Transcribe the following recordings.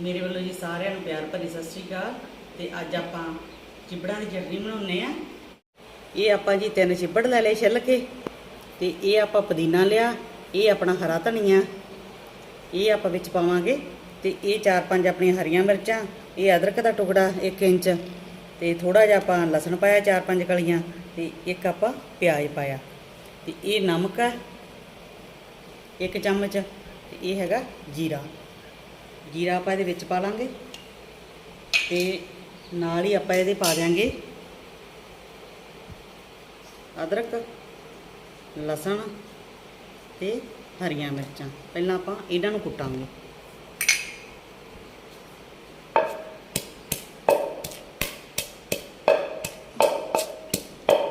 ਮੇਰੇ ਵੱਲੋਂ ਜੀ ਸਾਰਿਆਂ ਨੂੰ ਪਿਆਰ ਭਰੀ ਸਤਿ ਸ਼੍ਰੀ ਅਕਾਲ ਤੇ ਅੱਜ ਆਪਾਂ ਚਿਬੜਾਂ ਦੀ ਚਟਨੀ ਬਣਾਉਨੇ ਆ ਇਹ ਆਪਾਂ ਜੀ ਤਿੰਨ ਚਿਬੜ ਲੈ ਲਏ ਛਿੱਲ ਕੇ ਤੇ ਇਹ ਆਪਾਂ ਪੁਦੀਨਾ ਲਿਆ, ਇਹ ਆਪਣਾ ਹਰਾ ਧਨੀਆ, ਇਹ ਆਪਾਂ ਵਿੱਚ ਪਾਵਾਂਗੇ ਤੇ ਇਹ ਚਾਰ ਪੰਜ ਆਪਣੀਆਂ ਹਰੀਆਂ ਮਿਰਚਾਂ, ਇਹ ਅਦਰਕ ਦਾ ਟੁਕੜਾ 1 ਇੰਚ ਤੇ ਥੋੜਾ ਜਿਹਾ ਆਪਾਂ ਲਸਣ ਪਾਇਆ ਚਾਰ ਪੰਜ ਕਲੀਆਂ ਤੇ ਇੱਕ ਆਪਾਂ ਪਿਆਜ਼ ਪਾਇਆ ਤੇ ਇਹ ਨਮਕ ਹੈ ਇੱਕ ਚਮਚ ਤੇ ਇਹ ਹੈਗਾ ਜੀਰਾ। ਜੀਰਾ ਆਪਾਂ ਇਹਦੇ ਵਿੱਚ ਪਾ ਲਾਂਗੇ ਤੇ ਨਾਲ ਹੀ ਆਪਾਂ ਇਹਦੇ ਪਾ ਦਿਆਂਗੇ ਅਦਰਕ, ਲਸਣ ਤੇ ਹਰੀਆਂ ਮਿਰਚਾਂ। ਪਹਿਲਾਂ ਆਪਾਂ ਇਹਨਾਂ ਨੂੰ ਕੁੱਟਾਂਗੇ।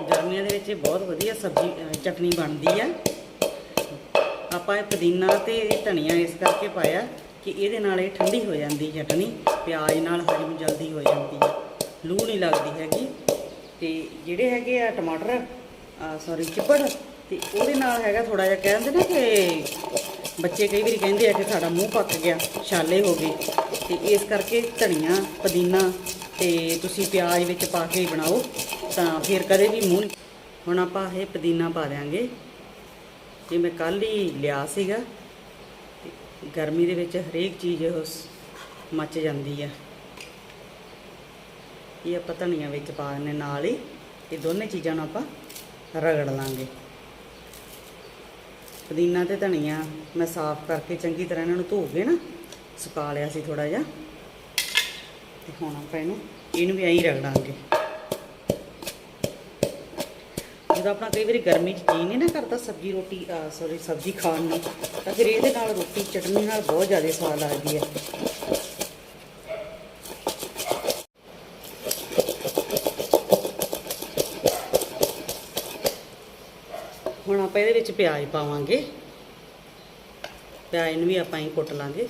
ਗਰਮੀਆਂ ਦੇ ਵਿੱਚ ਇਹ ਬਹੁਤ ਵਧੀਆ ਸਬਜ਼ੀ, ਅਹ, ਚਟਨੀ ਬਣਦੀ ਆ। ਆਪਾਂ ਇਹ ਪੁਦੀਨਾ ਤੇ ਧਨੀਆ ਇਸ ਕਰਕੇ ਪਾਇਆ। ਕਿ ਇਹਦੇ ਨਾਲ ਇਹ ਠੰਡੀ ਹੋ ਜਾਂਦੀ ਚਟਨੀ, ਪਿਆਜ਼ ਨਾਲ ਹਜਮ ਜਲਦੀ ਹੋ ਜਾਂਦੀ ਹੈ। ਲੂ ਨਹੀਂ ਲੱਗਦੀ ਹੈਗੀ। ਤੇ ਜਿਹੜੇ ਹੈਗੇ ਆ ਟਮਾਟਰ ਸੌਰੀ ਚਿੱਪੜ ਤੇ ਉਹਦੇ ਨਾਲ ਹੈਗਾ ਥੋੜਾ ਜਿਹਾ ਕਹਿੰਦੇ ਨਾ ਕਿ ਬੱਚੇ ਕਈ ਵਾਰੀ ਕਹਿੰਦੇ ਆ ਕਿ ਸਾਡਾ ਮੂੰਹ ਪੱਕ ਗਿਆ, ਛਾਲੇ ਹੋ ਗਏ। ਤੇ ਇਸ ਕਰਕੇ ਧਨੀਆ, ਪੁਦੀਨਾ ਤੇ ਤੁਸੀਂ ਪਿਆਜ਼ ਵਿੱਚ ਪਾ ਕੇ ਹੀ ਬਣਾਓ, ਤਾਂ ਫਿਰ ਕਦੇ ਵੀ ਮੂੰਹ ਨਹੀਂ ਹੁਣ ਆਪਾਂ ਇਹ ਪੁਦੀਨਾ ਪਾ ਦਿਆਂਗੇ। ਇਹ ਮੈਂ ਕੱਲ ਹੀ ਲਿਆ ਸੀਗਾ। ਗਰਮੀ ਦੇ ਵਿੱਚ ਹਰੇਕ ਚੀਜ਼ ਉਹ ਸ- ਮੱਚ ਜਾਂਦੀ ਆ। ਇਹ ਆਪਾਂ ਧਨੀਆ ਵਿੱਚ ਪਾ ਦਿੰਨੇ ਨਾਲ ਹੀ ਇਹ ਦੋਨੇ ਚੀਜ਼ਾਂ ਨੂੰ ਆਪਾਂ ਰਗੜ ਲਾਂਗੇ। ਪੁਦੀਨਾ ਤੇ ਧਨੀਆ ਮੈਂ ਸਾਫ਼ ਕਰਕੇ ਚੰਗੀ ਤਰ੍ਹਾਂ ਇਹਨਾਂ ਨੂੰ ਧੋ ਕੇ ਨਾ ਸੁਕਾ ਲਿਆ ਸੀ ਥੋੜਾ ਜਿਹਾ। ਤੇ ਹੁਣ ਆਪਾਂ ਇਹਨੂੰ ਇਹਨੂੰ ਵੀ ਐਂ ਰਗੜਾਂਗੇ। ਜਦੋਂ ਆਪਣਾ ਕਈ ਵਾਰੀ ਗਰਮੀ 'ਚ ਜੀ ਨਹੀਂ ਨਾ ਕਰਦਾ ਸਬਜ਼ੀ ਰੋਟੀ ਸੌਰੀ ਸਬਜ਼ੀ ਖਾਣ ਨੂੰ। ਤਾਂ ਫਿਰ ਇਹਦੇ ਨਾਲ ਰੋਟੀ, ਚਟਨੀ ਨਾਲ ਬਹੁਤ ਜ਼ਿਆਦਾ ਸਵਾਦ ਲੱਗਦੀ ਹੈ। ਹੁਣ ਆਪਾਂ ਇਹਦੇ ਵਿੱਚ ਪਿਆਜ਼ ਪਾਵਾਂਗੇ। ਪਿਆਜ਼ ਨੂੰ ਵੀ ਆਪਾਂ ਹੀ ਕੁੱਟ ਲਾਂਗੇ।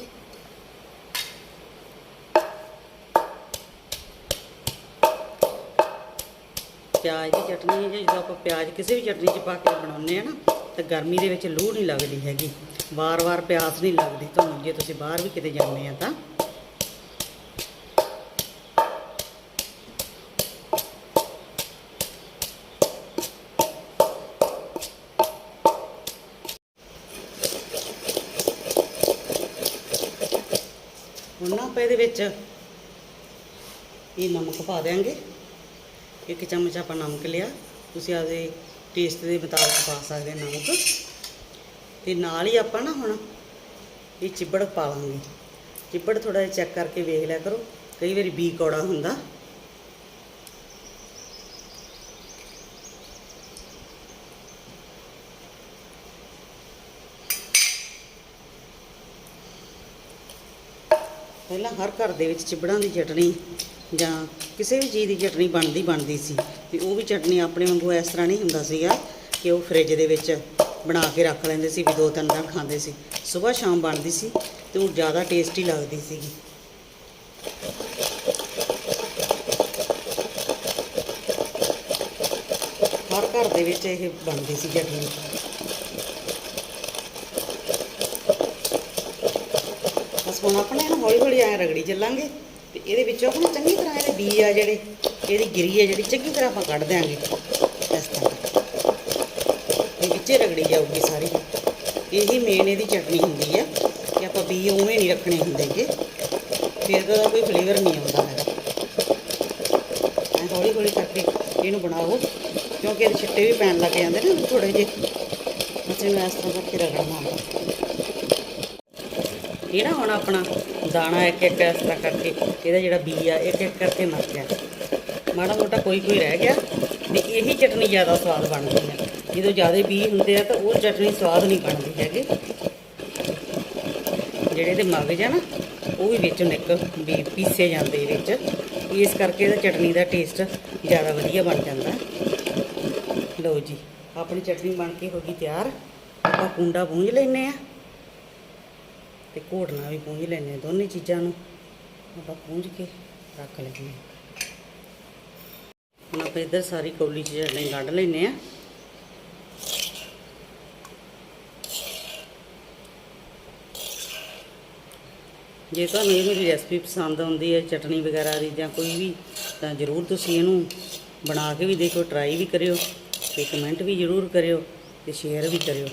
ਪਿਆਜ਼ ਦੀ ਚਟਨੀ ਜੇ, ਜਦੋਂ ਆਪਾਂ ਪਿਆਜ਼ ਕਿਸੇ ਵੀ ਚਟਨੀ 'ਚ ਪਾ ਕੇ ਬਣਾਉਂਦੇ ਆ ਨਾ, ਤਾਂ ਗਰਮੀ ਦੇ ਵਿੱਚ ਲੂਹ ਨਹੀਂ ਲੱਗਦੀ ਹੈਗੀ। ਵਾਰ-ਵਾਰ ਪਿਆਸ ਨਹੀਂ ਲੱਗਦੀ ਤੁਹਾਨੂੰ, ਜੇ ਤੁਸੀਂ ਬਾਹਰ ਵੀ ਕਿਤੇ ਜਾਂਦੇ ਆ ਤਾਂ। ਹੁਣ ਨਾ ਆਪਾਂ ਇਹਦੇ ਵਿੱਚ ਇਹ ਨਮਕ ਪਾ ਦਿਆਂਗੇ। ਇੱਕ ਚਮਚ ਆਪਾਂ ਨਮਕ ਲਿਆ। ਤੁਸੀਂ ਆਪਦੇ ਟੇਸਟ ਦੇ ਮੁਤਾਬਕ ਪਾ ਸਕਦੇ ਨਮਕ। ਤੇ ਨਾਲ ਹੀ ਆਪਾਂ ਨਾ ਹੁਣ ਇਹ ਚਿੱਬੜ ਪਾ ਲਾਂਗੇ। ਚਿੱਬੜ ਥੋੜਾ ਜਿਹਾ ਚੈੱਕ ਕਰਕੇ ਵੇਖ ਲਿਆ ਕਰੋ। ਕਈ ਵਾਰੀ ਬੀ ਕੌੜਾ ਹੁੰਦਾ। ਪਹਿਲਾਂ ਹਰ ਘਰ ਦੇ ਵਿੱਚ ਚਿਬੜਾਂ ਦੀ ਚਟਣੀ ਜਾਂ ਕਿਸੇ ਵੀ ਚੀਜ਼ ਦੀ ਚਟਣੀ ਬਣਦੀ ਬਣਦੀ ਸੀ ਤੇ ਉਹ ਵੀ ਚਟਣੀ ਆਪਣੇ ਵਾਂਗੂ ਇਸ ਤਰ੍ਹਾਂ ਨਹੀਂ ਹੁੰਦਾ ਸੀਗਾ ਕਿ ਉਹ ਫ੍ਰਿਜ ਦੇ ਵਿੱਚ ਬਣਾ ਕੇ ਰੱਖ ਲੈਂਦੇ ਸੀ ਵੀ ਦੋ ਤਿੰਨ ਦਿਨ ਖਾਂਦੇ ਸੀ। ਸਵੇਰ ਸ਼ਾਮ ਬਣਦੀ ਸੀ ਤੇ ਉਹ ਜ਼ਿਆਦਾ ਟੇਸਟੀ ਲੱਗਦੀ ਸੀਗੀ। ਹਰ ਘਰ ਦੇ ਵਿੱਚ ਇਹ ਬਣਦੀ ਸੀ ਚਟਣੀ। ਬਸ ਹੁਣ ਆਪਣੇ ਇਹਨੂੰ ਹੌਲੀ ਹੌਲੀ ਐ ਰਗੜੀ ਚੱਲਾਂਗੇ ਤੇ ਇਹਦੇ ਵਿੱਚੋਂ ਆਪਾਂ ਚੰਗੀ ਤਰ੍ਹਾਂ ਇਹਦੇ ਬੀ ਆ ਜਿਹੜੇ, ਇਹਦੀ ਗਿਰੀ ਆ ਜਿਹੜੀ, ਚੰਗੀ ਤਰ੍ਹਾਂ ਆਪਾਂ ਕੱਢ ਦਿਆਂਗੇ ਇਸ ਤਰ੍ਹਾਂ। ਇਹ ਵਿੱਚੇ ਰਗੜੀ ਜਾਊਗੀ ਸਾਰੀ। ਇਹੀ ਮੇਨ ਇਹਦੀ ਚਟਨੀ ਹੁੰਦੀ ਆ ਕਿ ਆਪਾਂ ਬੀ ਉਵੇਂ ਨਹੀਂ ਰੱਖਣੇ ਹੁੰਦੇਗੇ ਫਿਰ ਤਾਂ ਕੋਈ ਫਲੇਵਰ ਨਹੀਂ ਆਉਂਦਾ ਹੈਗਾ। ਐ ਹੌਲੀ ਹੌਲੀ ਕਰਕੇ ਇਹਨੂੰ ਬਣਾਓ, ਕਿਉਂਕਿ ਇਹਦੇ ਛਿੱਟੇ ਵੀ ਪੈਣ ਲੱਗ ਜਾਂਦੇ ਨੇ ਥੋੜੇ ਜਿਹੇ। ਅਸੀਂ ਨੂੰ ਇਸ ਤਰ੍ਹਾਂ ਕਰਕੇ ਰਗੜਨਾ। ਹੁੰਦਾ ਇਹ ਨਾ ਹੁਣ ਆਪਣਾ ਦਾਣਾ ਇੱਕ ਇੱਕ ਇਸ ਤਰ੍ਹਾਂ ਕਰਕੇ, ਇਹਦਾ ਜਿਹੜਾ ਬੀ ਆ, ਇੱਕ ਇੱਕ ਕਰਕੇ ਮਰ ਗਿਆ। ਮਾੜਾ ਮੋਟਾ ਕੋਈ ਕੋਈ ਰਹਿ ਗਿਆ ਤੇ ਇਹੀ ਚਟਨੀ ਜ਼ਿਆਦਾ ਸਵਾਦ ਬਣਦੀ ਹੈ ਜਦੋਂ ਜ਼ਿਆਦਾ ਬੀ ਹੁੰਦੇ ਆ ਤਾਂ ਉਹ ਚਟਨੀ ਸਵਾਦ ਨਹੀਂ ਬਣਦੀ ਹੈਗੀ। ਜਿਹੜੇ ਦੇ ਮਗਜ ਆ ਨਾ, ਉਹ ਵੀ ਵਿੱਚੋਂ ਨਿਕਲ ਵੀ ਪੀਸੇ ਜਾਂਦੇ ਵਿੱਚ। ਇਸ ਕਰਕੇ ਇਹਦਾ ਚਟਨੀ ਦਾ ਟੇਸਟ ਜ਼ਿਆਦਾ ਵਧੀਆ ਬਣ ਜਾਂਦਾ। ਲਓ ਜੀ, ਆਪਣੀ ਚਟਨੀ ਬਣ ਕੇ ਹੋ ਗਈ ਤਿਆਰ। ਆਪਾਂ ਕੁੰਡਾ ਪੂੰਝ ਲੈਨੇ ਆ। ਤੇ ਘੋਟਣਾ ਵੀ ਪੂੰਝ ਲੈਨੇ ਆ ਦੋਨੇ ਚੀਜ਼ਾਂ ਨੂੰ। ਆਪਾਂ ਪੂੰਝ ਕੇ ਰੱਖ ਲੈਂਦੇ ਹਾਂ। ਹੁਣ ਆਪਾਂ ਇੱਧਰ ਸਾਰੀ ਕੌਲੀ 'ਚ ਚਟਨੀ ਕੱਢ ਲੈਨੇ ਆ ਜੇ ਤੁਹਾਨੂੰ ਇਹ ਮੇਰੀ ਰੈਸਪੀ ਪਸੰਦ ਆਉਂਦੀ ਹੈ, ਚਟਨੀ ਵਗੈਰਾ ਦੀ ਜਾਂ ਕੋਈ ਵੀ, ਤਾਂ ਜ਼ਰੂਰ ਤੁਸੀਂ ਇਹਨੂੰ ਬਣਾ ਕੇ ਵੀ ਦੇਖੋ ਟਰਾਈ ਵੀ ਕਰਿਓ ਤੇ ਕਮੈਂਟ ਵੀ ਜ਼ਰੂਰ ਕਰਿਓ ਤੇ ਸ਼ੇਅਰ ਵੀ ਕਰਿਓ।